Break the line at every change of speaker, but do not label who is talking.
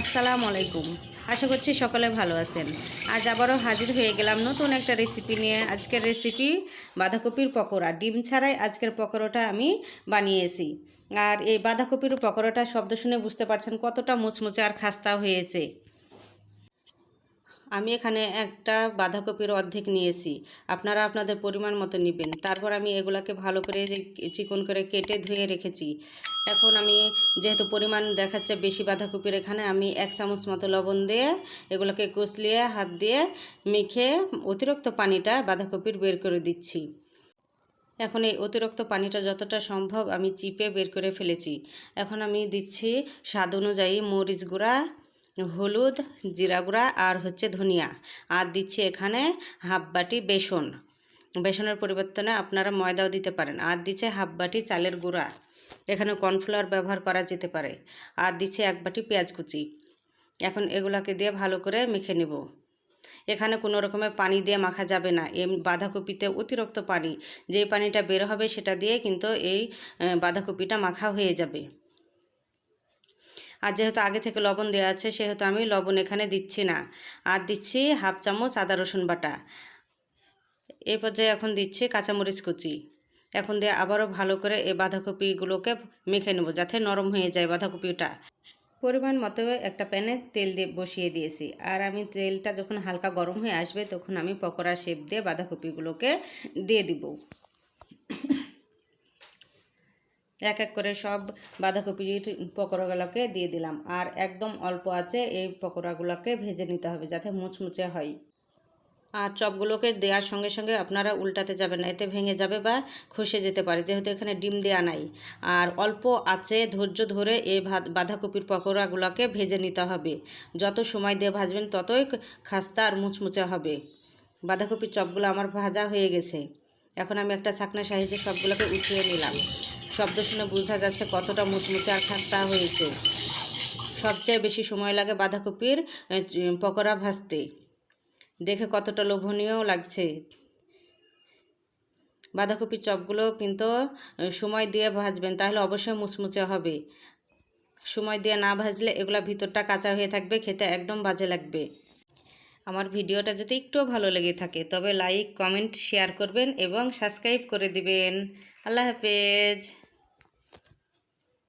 আসসালামু আলাইকুম। আশা করছি সকলে ভালো আছেন। আজ আবারও হাজির হয়ে গেলাম নতুন একটা রেসিপি নিয়ে। আজকের রেসিপি বাঁধাকপির পকোড়া। ডিম ছাড়াই আজকের পকোড়াটা আমি বানিয়েছি। আর এই বাঁধাকপির পকোড়াটা শব্দ শুনে বুঝতে পারছেন কতটা মুচমুচে আর খাস্তা হয়েছে। আমি এখানে একটা বাঁধাকপির অর্ধেক নিয়েছি। আপনারা আপনাদের পরিমাণ মতো নেবেন। তারপর আমি এগুলাকে ভালো করে চিকন করে কেটে ধুয়ে রেখেছি। এখন আমি যেহেতু পরিমাণ দেখাচ্ছে বেশি বাঁধাকপির এখানে, আমি এক চামচ মতো লবণ দিয়ে এগুলোকে কুচলিয়ে হাত দিয়ে মেখে অতিরিক্ত পানিটা বাঁধাকপির বের করে দিচ্ছি। এখন এই অতিরিক্ত পানিটা যতটা সম্ভব আমি চিপে বের করে ফেলেছি। এখন আমি দিচ্ছি স্বাদ অনুযায়ী মরিচ গুঁড়া হলুদ, জিরা গুঁড়া আর হচ্ছে ধনিয়া। আর দিচ্ছি এখানে হাফ বাটি বেসন। বেসনের পরিবর্তনে আপনারা ময়দাও দিতে পারেন। আর দিচ্ছে হাফ বাটি চালের গুঁড়া। এখানে কর্নফ্লাওয়ার ব্যবহার করা যেতে পারে। আর দিচ্ছে এক বাটি পেঁয়াজ কুচি। এখন এগুলাকে দিয়ে ভালো করে মেখে নেব। এখানে কোনো রকমের পানি দিয়ে মাখা যাবে না। এম বাঁধাকপিতে অতিরিক্ত পানি। যে পানিটা বের হবে সেটা দিয়ে কিন্তু এই বাঁধাকপিটা মাখা হয়ে যাবে। আর যেহেতু আগে থেকে লবণ দেওয়া আছে, সেহেতু আমি লবণ এখানে দিচ্ছি না। আর দিচ্ছি হাফ চামচ আদা, রসুন বাটা। এই পর্যায়ে এখন দিচ্ছি কাঁচামরিচ কুচি। এখন দিয়ে আবারও ভালো করে এই বাঁধাকপিগুলোকে মেখে নেব যাতে নরম হয়ে যায় বাঁধাকপিটা। পরিমাণ মতো একটা প্যানে তেল দিয়ে বসিয়ে দিয়েছি। আর আমি তেলটা যখন হালকা গরম হয়ে আসবে, তখন আমি পকোড়া শেপ দিয়ে বাঁধাকপিগুলোকে দিয়ে দিব। এক এক করে সব বাঁধাকপির পকোড়াগুলোকে দিয়ে দিলাম। আর একদম অল্প আছে, এই পকোড়াগুলোকে ভেজে নিতে হবে যাতে মুচমুচে হয়। আর চপগুলোকে দেওয়ার সঙ্গে সঙ্গে আপনারা উল্টাতে যাবেন না, এতে ভেঙে যাবে বা খসে যেতে পারে, যেহেতু এখানে ডিম দেওয়া নাই। আর অল্প আছে, ধৈর্য ধরে এই বাঁধাকপির পকোড়াগুলোকে ভেজে নিতে হবে। যত সময় দিয়ে ভাজবেন ততই খাস্তা আর মুচমুচে হবে। বাঁধাকপির চপগুলো আমার ভাজা হয়ে গেছে। এখন আমি একটা ছাকনা সাহায্যে সবগুলোকে উঠিয়ে নিলাম। শব্দ শুনে বোঝা যাচ্ছে কতটা মুচমুচে আর খাস্তা হয়েছে। সবচেয়ে বেশি সময় লাগে বাঁধাকপির পকোড়া ভাজতে। দেখে কতটা লোভনীয় লাগছে। বাঁধাকপির চপগুলো কিন্তু সময় দিয়ে ভাজবেন, তাহলে অবশ্যই মুচমুচে হবে। সময় দিয়ে না ভাজলে এগুলা ভিতরটা কাঁচা হয়ে থাকবে, খেতে একদম বাজে লাগবে। আমার ভিডিওটা যদি একটুও ভালো লেগে থাকে, তবে লাইক, কমেন্ট, শেয়ার করবেন এবং সাবস্ক্রাইব করে দিবেন। আল্লাহ হাফেজ।